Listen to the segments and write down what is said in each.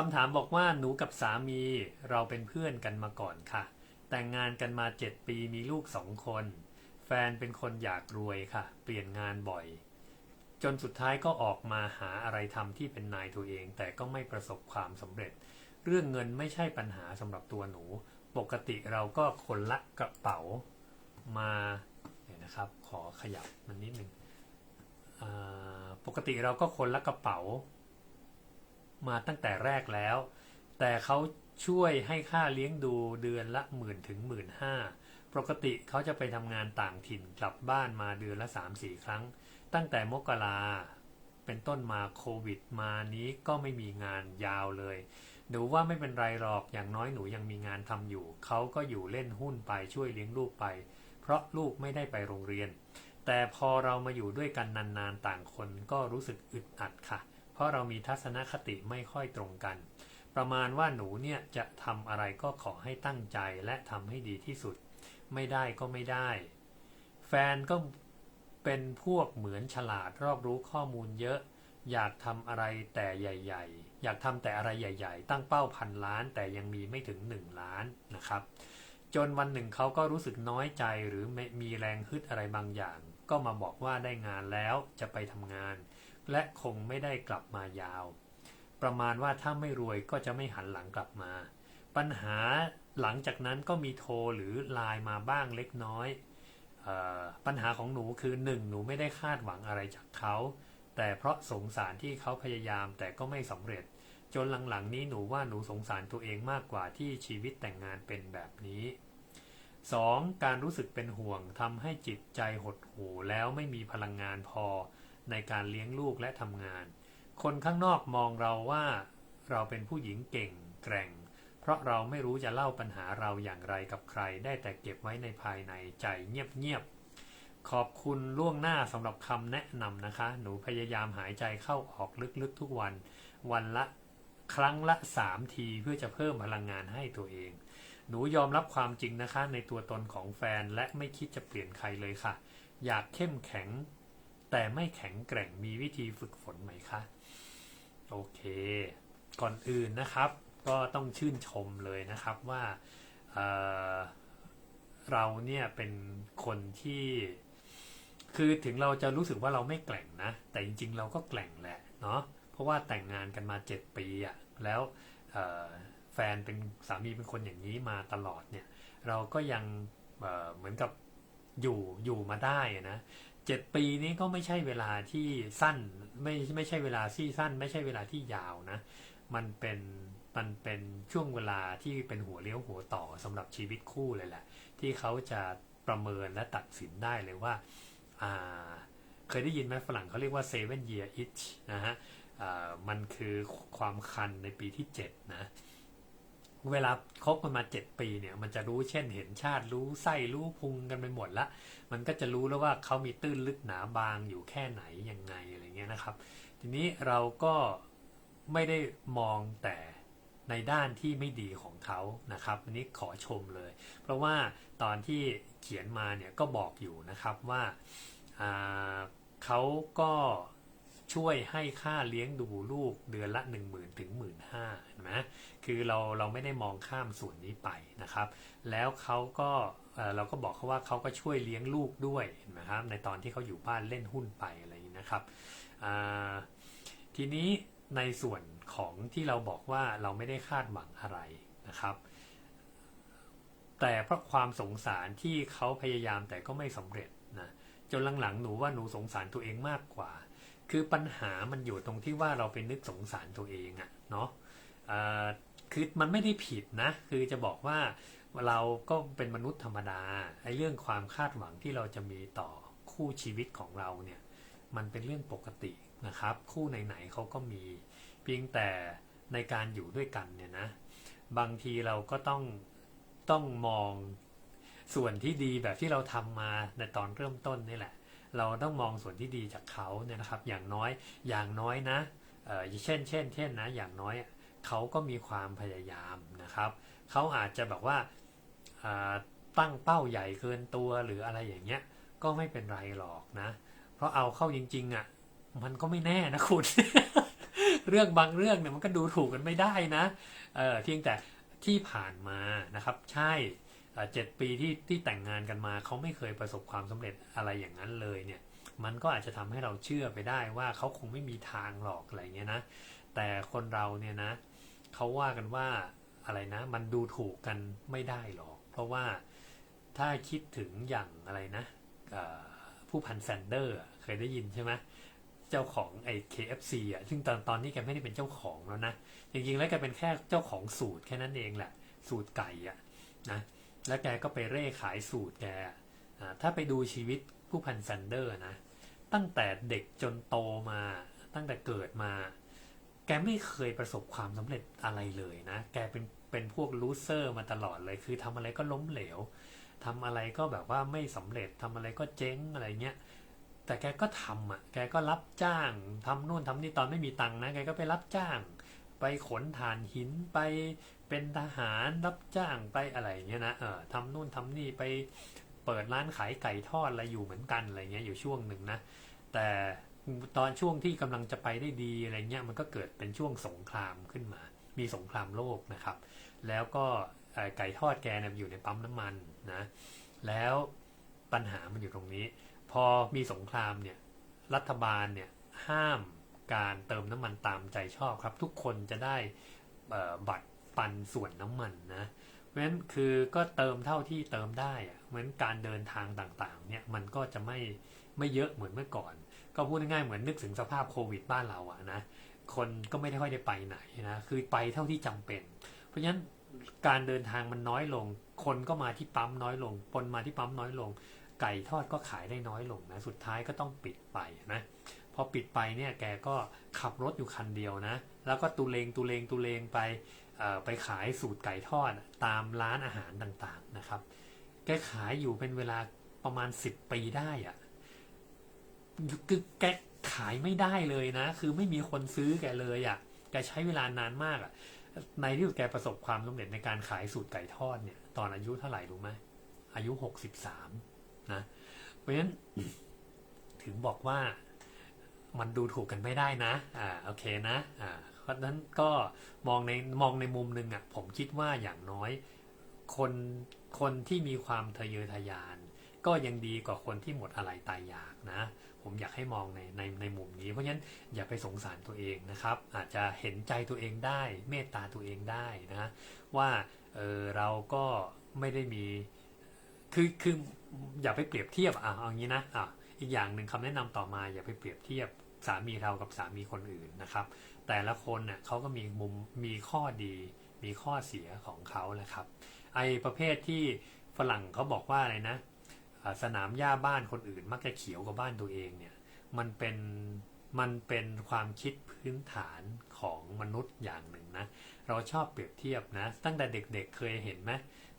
คำถามบอกว่าหนูกับสามีเราเป็นเพื่อนกันมาก่อนค่ะ แต่งงานกันมาเจ็ดปีมีลูกสองคน แฟนเป็นคนอยากรวยค่ะ เปลี่ยนงานบ่อย จนสุดท้ายก็ออกมาหาอะไรทำที่เป็นนายตัวเอง แต่ก็ไม่ประสบความสำเร็จ เรื่องเงินไม่ใช่ปัญหาสำหรับตัวหนู ปกติเราก็คนละกระเป๋ามาเดี๋ยนะครับ ขอขยับมันนิดนึงอ่าปกติเราก็คนละกระเป๋า มาตั้งแต่แรกแล้ว แต่เขาช่วยให้ค่าเลี้ยงดูเดือนละหมื่นถึงหมื่นห้าปกติเขาจะไปทำงานต่างถิ่นกลับบ้านมาเดือนละสามสี่ครั้ง ตั้งแต่มกราเป็นต้นมาโควิดมานี้ก็ไม่มีงานยาวเลย หนูว่าไม่เป็นไรหรอกอย่างน้อยหนูยังมีงานทำอยู่ เขาก็อยู่เล่นหุ้นไปช่วยเลี้ยงลูกไป เพราะลูกไม่ได้ไปโรงเรียน แต่พอเรามาอยู่ด้วยกันนานๆต่างคนก็รู้สึกอึดอัดค่ะ เพราะเรามีทัศนคติไม่ค่อยตรงกัน ประมาณว่าหนูเนี่ยจะทำอะไรก็ขอให้ตั้งใจและทำให้ดีที่สุด ไม่ได้ก็ไม่ได้ แฟนก็เป็นพวกเหมือนฉลาดรอบรู้ข้อมูลเยอะ อยากทำอะไรแต่ใหญ่ ๆ อยากทำแต่อะไรใหญ่ ๆ ตั้งเป้าพันล้านแต่ยังมีไม่ถึง 1 ล้านนะครับ จนวันหนึ่งเขาก็รู้สึกน้อยใจหรือมมีแรงฮึดอะไรบางอย่าง ก็มาบอกว่าได้งานแล้วจะไปทำงาน และคงไม่ได้กลับมายาว ประมาณว่าถ้าไม่รวยก็จะไม่หันหลังกลับมา ปัญหาหลังจากนั้นก็มีโทรหรือไลน์มาบ้างเล็กน้อยออปัญหาของหนูคือหนึ่งหนูไม่ได้คาดหวังอะไรจากเขา แต่เพราะสงสารที่เขาพยายามแต่ก็ไม่สำเร็จ จนหลังๆนี้หนูว่าหนูสงสารตัวเองมากกว่าที่ชีวิตแต่งงานเป็นแบบนี้ 2. การรู้สึกเป็นห่วงทำให้จิตใจหดหู่แล้วไม่มีพลังงานพอ ในการเลี้ยงลูกและทำงาน คนข้างนอกมองเราว่า เราเป็นผู้หญิงเก่ง แกร่ง เพราะเราไม่รู้จะเล่าปัญหาเราอย่างไรกับใคร ได้แต่เก็บไว้ในภายในใจเงียบๆขอบคุณล่วงหน้าสำหรับคำแนะนำนะคะ หนูพยายามหายใจเข้าออกลึกๆทุกวัน วันละครั้งละ 3 ทีเพื่อจะเพิ่มพลังงานให้ตัวเอง หนูยอมรับความจริงนะคะ ในตัวตนของแฟนและไม่คิดจะเปลี่ยนใครเลยค่ะ อยากเข้มแข็ง แต่ไม่แข็งแกร่งมีวิธีฝึกฝนไหมคะ โอเค ก่อนอื่นนะครับ ก็ต้องชื่นชมเลยนะครับว่าเเราเนี่ยเป็นคนที่ คือถึงเราจะรู้สึกว่าเราไม่แกร่งนะ แต่จริง ๆ เราก็แกร่งแหละเนาะเพราะว่าแต่งงานกันมา 7 ปีอะแล้วแฟนเป็นสามีเป็นคนอย่างนี้มาตลอดเนี่ย เราก็ยังเเหมือนกับอยู่อยู่มาได้นะ เจ็ดปีนี้ก็ไม่ใช่เวลาที่สั้น ไม่ไม่ใช่เวลาที่สั้น ไม่ใช่เวลาที่ยาวนะ มันเป็นมันเป็นช่วงเวลาที่เป็นหัวเลี้ยวหัวต่อสำหรับชีวิตคู่เลยแหละ ที่เขาจะประเมินและตัดสินได้เลยว่าอ่าเคยได้ยินไหมฝรั่งเขาเรียกว่า seven year itch นะฮะมันคือความคันในปีที่ 7 นะ เวลาคบกันมา7ปีเนี่ย มันจะรู้เช่นเห็นชาติรู้ไส้รู้พุงกันไปหมดละมันก็จะรู้แล้วว่าเขามีตื้นลึกหนาบางอยู่แค่ไหนยังไงอะไรเงี้ยนะครับ ทีนี้เราก็ไม่ได้มองแต่ในด้านที่ไม่ดีของเขานะครับอันนี้ขอชมเลย เพราะว่าตอนที่เขียนมาเนี่ยก็บอกอยู่นะครับว่าเขาก็ ช่วยให้ค่าเลี้ยงดูลูกเดือนละ 1 0,000ถึง15,000เห็นไหมคือเราเราไม่ได้มองข้ามส่วนนี้ไปนะครับ แล้วเขาก็เราก็บอกเขาว่าเขาก็ช่วยเลี้ยงลูกด้วยเห็นไหมครับในตอนที่เขาอยู่บ้านเล่นหุ้นไปอะไรอย่างนี้นะครับทีนี้ในส่วนของที่เราบอกว่าเราไม่ได้คาดหวังอะไรนะครับ แต่เพราะความสงสารที่เขาพยายามแต่ก็ไม่สำเร็จนะจนหลังๆหนูว่าหนูสงสารตัวเองมากกว่า คือปัญหามันอยู่ตรงที่ว่าเราไปนึกสงสารตัวเองอะเนาะคือมันไม่ได้ผิดนะ คือจะบอกว่าเราก็เป็นมนุษย์ธรรมดาไอ้เรื่องความคาดหวังที่เราจะมีต่อคู่ชีวิตของเราเนี่ยมันเป็นเรื่องปกตินะครับ คู่ไหนๆเขาก็มี เพียงแต่ในการอยู่ด้วยกันเนี่ยนะ บางทีเราก็ต้องต้องมองส่วนที่ดีแบบที่เราทำมาในตอนเริ่มต้นนี่แหละ เราต้องมองส่วนที่ดีจากเขาเนี่ยนะครับ อย่างน้อยอย่างน้อยนะเอ่อเช่นเช่นเช่นนะอย่างน้อยเขาก็มีความพยายามนะครับเขาอาจจะแบบว่าอ่าตั้งเป้าใหญ่เกินตัวหรืออะไรอย่างเงี้ยก็ไม่เป็นไรหรอกนะ เพราะเอาเข้าจริงๆอะมันก็ไม่แน่นะคุณ เรื่องบางเรื่องเนี่ยมันก็ดูถูกกันไม่ได้นะเออเพียงแต่ที่ผ่านมานะครับ ใช่ เจ็ดปีที่ที่แต่งงานกันมาเขาไม่เคยประสบความสำเร็จอะไรอย่างนั้นเลยเนี่ย มันก็อาจจะทำให้เราเชื่อไปได้ว่าเขาคงไม่มีทางหรอกอะไรเงี้ยนะ แต่คนเราเนี่ยนะเขาว่ากันว่าอะไรนะ มันดูถูกกันไม่ได้หรอก เพราะว่าถ้าคิดถึงอย่างอะไรนะผู้พันแซนเดอร์เคยได้ยินใช่ไหมเจ้าของไอ้ KFC อะ ซึ่งตอนตอนนี้แกไม่ได้เป็นเจ้าของแล้วนะ จริงๆ แล้วแกเป็นแค่เจ้าของสูตรแค่นั้นเองแหละ สูตรไก่อะนะ แล้วแกก็ไปเร่ขายสูตรแกถ้าไปดูชีวิตผู้พันแซนเดอร์นะ ตั้งแต่เด็กจนโตมา ตั้งแต่เกิดมา แกไม่เคยประสบความสำเร็จอะไรเลยนะ แกเป็นเป็นพวกลูเซอร์มาตลอดเลย คือทำอะไรก็ล้มเหลวทำอะไรก็แบบว่าไม่สำเร็จทำอะไรก็เจ๊งอะไรเงี้ยแต่แกก็ทำอะ แกก็รับจ้างทำนู่นทำนี่ตอนไม่มีตังค์นะ แกก็ไปรับจ้าง ไปขนถ่านหินไป เป็นทหารรับจ้างไปอะไรเงี้ยนะเออทำนู่นทำนี่ไปเปิดร้านขายไก่ทอดอะไรอยู่เหมือนกันอะไรเงี้ยอยู่ช่วงหนึ่งนะแต่ตอนช่วงที่กำลังจะไปได้ดีอะไรเงี้ยมันก็เกิดเป็นช่วงสงครามขึ้นมา มีสงครามโลกนะครับ แล้วก็ไก่ทอดแกเนี่ยอยู่ในปั๊มน้ำมันนะแล้วปัญหามันอยู่ตรงนี้ พอมีสงครามเนี่ยรัฐบาลเนี่ยห้ามการเติมน้ำมันตามใจชอบครับ ทุกคนจะได้บัตร ปันส่วนน้ำมันนะเพราะฉะนั้นคือก็เติมเท่าที่เติมได้อะเหมือนการเดินทางต่างๆเนี่ยมันก็จะไม่ไม่เยอะเหมือนเมื่อก่อน ก็พูดง่ายๆเหมือนนึกถึงสภาพโควิดบ้านเราอะนะคนก็ไม่ได้ค่อยได้ไปไหนนะคือไปเท่าที่จำเป็น เพราะฉะนั้นการเดินทางมันน้อยลง คนก็มาที่ปั๊มน้อยลงคนมาที่ปั๊มน้อยลง ไก่ทอดก็ขายได้น้อยลงนะสุดท้ายก็ต้องปิดไปนะ อปิดไปเนี่ยแกก็ขับรถอยู่คันเดียวนะ แล้วก็ตุเลงตุเลงตุเลงไปไปขายสูตรไก่ทอดตามร้านอาหารต่างๆนะครับ แกขายอยู่เป็นเวลาประมาณ 10 ปีได้อะคือแกขายไม่ได้เลยนะ คือไม่มีคนซื้อแกเลยอะแกใช้เวลานานมากอะในที่สุดแกประสบความสำเร็จในการขายสูตรไก่ทอดเนี่ย ตอนอายุเท่าไหร่รู้ไหมอายุ 63 นะ เพราะฉะนั้นถึงบอกว่า มันดูถูกกันไม่ได้นะ อ่า โอเคนะ อ่า เพราะนั้นก็มองในมองในมุมหนึ่งอะ ผมคิดว่าอย่างน้อยคนคนที่มีความทะเยอทะยาน ก็ยังดีกว่าคนที่หมดอะไรตายอยากนะ ผมอยากให้มองในในในมุมนี้ เพราะฉะนั้นอย่าไปสงสารตัวเองนะครับ อาจจะเห็นใจตัวเองได้ เมตตาตัวเองได้นะ ว่าเออเราก็ไม่ได้มี คือคืออย่าไปเปรียบเทียบอะเอางี้นะอะ อีกอย่างหนึ่งคำแนะนำต่อมาอย่าไปเปรียบเทียบสามีเรากับสามีคนอื่นนะครับ แต่ละคนเน่ยเขาก็มีมุมมีข้อดี มีข้อเสียของเขาแหละครับ ไอประเภทที่ฝรั่งเขาบอกว่าอะไรนะ สนามหญ้าบ้านคนอื่น มักจะเขียวกว่าบ้านตัวเองเนี่ยมันเป็นมันเป็นความคิดพื้นฐานของมนุษย์อย่างหนึ่งนะ เราชอบเปรียบเทียบนะ ตั้งแต่เด็กๆเคยเห็นไหม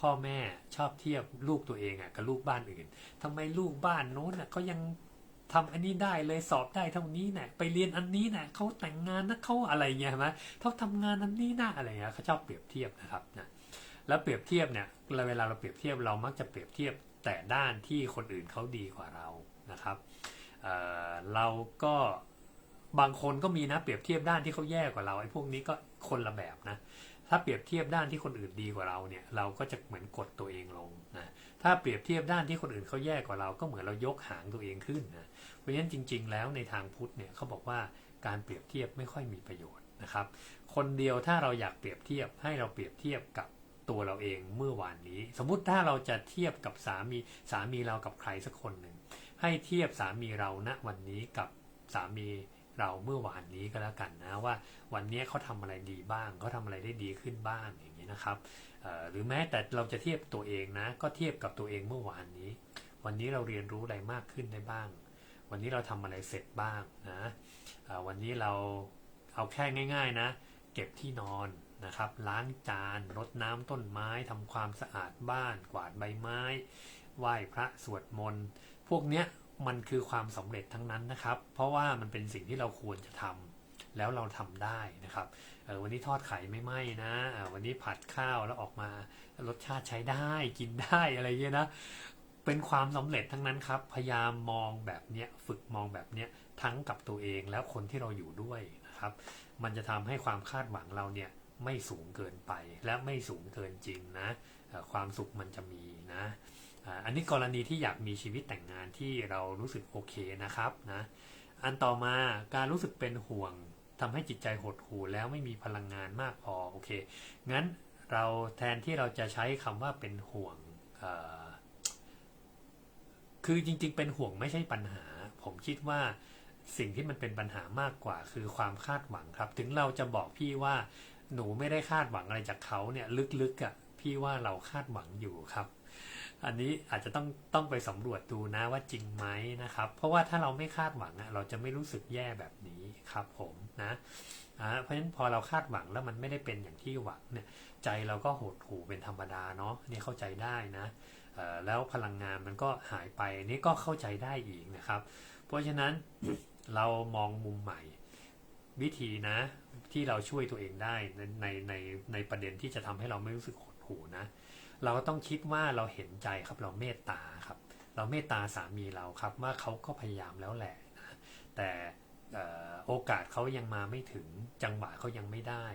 พ่อแม่ชอบเทียบลูกตัวเองอะกับลูกบ้านอื่นทำไมลูกบ้านโน้นอะเขายังทำอันนี้ได้เลยสอบได้เท่านี้น่ะไปเรียนอันนี้น่ะเขาแต่งงานนะเขาอะไรเงี้ยใช่ไหมเขาทำงานอันนี้น่ะอะไรเงี้ยเขาชอบเปรียบเทียบนะครับนะแล้วเปรียบเทียบเนี่ยเวลาเราเปรียบเทียบเรามักจะเปรียบเทียบแต่ด้านที่คนอื่นเขาดีกว่าเรานะครับเเราก็บางคนก็มีนะเปรียบเทียบด้านที่เขาแย่กว่าเราไอ้พวกนี้ก็คนละแบบนะ ถ้าเปรียบเทียบด้านที่คนอื่นดีกว่าเราเนี่ยเราก็จะเหมือนกดตัวเองลงนะถ้าเปรียบเทียบด้านที่คนอื่นเขาแย่กว่าเราก็เหมือนเรายกหางตัวเองขึ้นนะเพราะฉะนั้นจริง ๆ แล้วในทางพุทธเนี่ยเขาบอกว่าการเปรียบเทียบไม่ค่อยมีประโยชน์นะครับ คนเดียวถ้าเราอยากเปรียบเทียบให้เราเปรียบเทียบกับตัวเราเองเมื่อวานนี้ สมมุติถ้าเราจะเทียบกับสามีสามีเรากับใครสักคนหนึ่งให้เทียบสามีเราณวันนี้กับสามี เราเมื่อวานนี้ก็แล้วกันนะว่าวันนี้เขาทำอะไรดีบ้าง เขาทำอะไรได้ดีขึ้นบ้างอย่างนี้นะครับหรือแม้แต่เราจะเทียบตัวเองนะ ก็เทียบกับตัวเองเมื่อวานนี้ วันนี้เราเรียนรู้อะไรมากขึ้นได้บ้าง วันนี้เราทำอะไรเสร็จบ้างนะวันนี้เราเอาแค่ง่าย ๆนะ เก็บที่นอนนะครับ ล้างจานรดน้ำต้นไม้ทำความสะอาดบ้าน กวาดใบไม้ไหว้พระสวดมนต์พวกเนี้ย มันคือความสำเร็จทั้งนั้นนะครับ เพราะว่ามันเป็นสิ่งที่เราควรจะทำแล้วเราทำได้นะครับวันนี้ทอดไข่ไม่ไหม้นะวันนี้ผัดข้าวแล้วออกมารสชาติใช้ได้กินได้อะไรเงี้ยนะเป็นความสำเร็จทั้งนั้นครับ พยายามมองแบบเนี้ยฝึกมองแบบเนี้ยทั้งกับตัวเองแล้วคนที่เราอยู่ด้วยนะครับ มันจะทำให้ความคาดหวังเราเนี่ยไม่สูงเกินไปและไม่สูงเกินจริงนะความสุขมันจะมีนะ อันนี้กรณีที่อยากมีชีวิตแต่งงานที่เรารู้สึกโอเคนะครับนะอันต่อมาการรู้สึกเป็นห่วงทำให้จิตใจหดหู่แล้วไม่มีพลังงานมากพอโอเคงั้นเราแทนที่เราจะใช้คำว่าเป็นห่วงคือจริง ๆ เป็นห่วงไม่ใช่ปัญหา ผมคิดว่าสิ่งที่มันเป็นปัญหามากกว่าคือความคาดหวังครับ ถึงเราจะบอกพี่ว่าหนูไม่ได้คาดหวังอะไรจากเขาเนี่ยลึกๆอะ่ะพี่ว่าเราคาดหวังอยู่ครับ อันนี้อาจจะต้องต้องไปสำรวจดูนะว่าจริงไหมนะครับ เพราะว่าถ้าเราไม่คาดหวังอะเราจะไม่รู้สึกแย่แบบนี้ครับผมนะเพราะฉะนั้นพอเราคาดหวังแล้วมันไม่ได้เป็นอย่างที่หวังเนี่ยใจเราก็หดหู่เป็นธรรมดาเนาะนี่เข้าใจได้นะแล้วพลังงานมันก็หายไปนี่ก็เข้าใจได้อีกนะครับ เพราะฉะนั้นเรามองมุมใหม่ วิธีนะที่เราช่วยตัวเองได้ในในในในประเด็นที่จะทำให้เราไม่รู้สึกหดหู่นะ เราก็ต้องคิดว่าเราเห็นใจครับเราเมตตาครับ เราเมตตาสามีเราครับว่าเขาก็พยายามแล้วแหละนะแต่โอกาสเขายังมาไม่ถึงจังหวะเขายังไม่ได้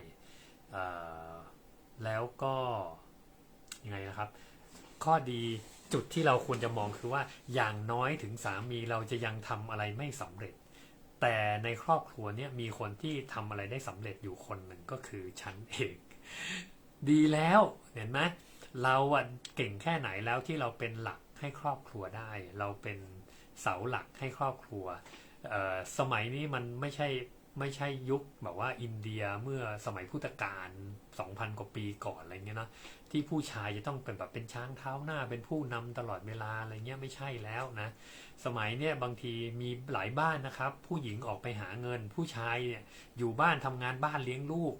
แล้วก็ยังไงนะครับ ข้อดีจุดที่เราควรจะมองคือว่าอย่างน้อยถึงสามีเราจะยังทำอะไรไม่สำเร็จ แต่ในครอบครัวเนี่ยมีคนที่ทำอะไรได้สำเร็จอยู่คนหนึ่งก็คือฉันเอง ดีแล้วเห็นไหม เราเก่งแค่ไหนแล้วที่เราเป็นหลักให้ครอบครัวได้ เราเป็นเสาหลักให้ครอบครัวสมัยนี้มันไม่ใช่ ไม่ใช่ยุคแบบว่าอินเดียเมื่อสมัยพุทธกาล2,000 กว่าปีก่อนอะไรเงี้ยเนาะที่ผู้ชายจะต้องเป็นแบบเป็นช้างเท้าหน้าเป็นผู้นำตลอดเวลาอะไรเงี้ยไม่ใช่แล้วนะสมัยเนี่ยบางทีมีหลายบ้านนะครับ ผู้หญิงออกไปหาเงิน ผู้ชายเนี่ยอยู่บ้านทำงานบ้านเลี้ยงลูก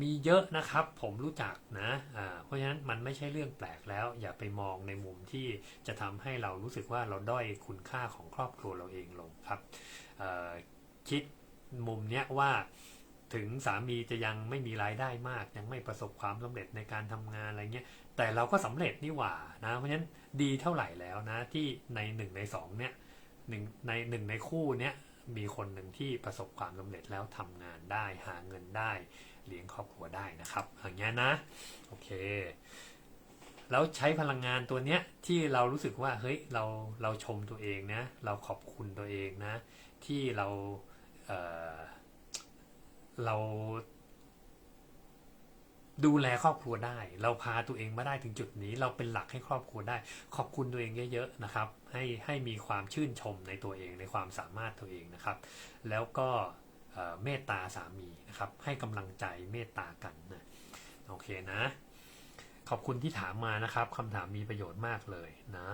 มีเยอะนะครับ ผมรู้จักนะอ่าเพราะฉะนั้นมันไม่ใช่เรื่องแปลกแล้ว อย่าไปมองในมุมที่จะทำให้เรารู้สึกว่าเราด้อยคุณค่าของครอบครัวเราเองลงครับคิด มุมเนี้ยว่าถึงสามีจะยังไม่มีรายได้มาก ยังไม่ประสบความสำเร็จในการทำงานอะไรเงี้ยแต่เราก็สำเร็จนี่หว่านะเพราะฉะนั้นดีเท่าไหร่แล้วนะที่ในหนึ่งในสองเนี่ยหนึ่งในหนึ่งในคู่เนี้ยมีคนหนึ่งที่ประสบความสำเร็จแล้วทำงานได้หาเงินได้ เลี้ยงครอบครัวได้นะครับ อย่างเงี้ยนะโอเค แล้วใช้พลังงานตัวเนี้ยที่เรารู้สึกว่าเฮ้ยเราเราชมตัวเองนะ เราขอบคุณตัวเองนะ ที่เรา เเราดูแลครอบครัวได้ เราพาตัวเองมาได้ถึงจุดนี้ เราเป็นหลักให้ครอบครัวได้ ขอบคุณตัวเองเยอะๆนะครับ ให้ให้มีความชื่นชมในตัวเองในความสามารถตัวเองนะครับ แล้วก็เเมตตาสามีนะครับ ให้กำลังใจเมตตากันนะโอเคนะ ขอบคุณที่ถามมานะครับคำถามมีประโยชน์มากเลยนะ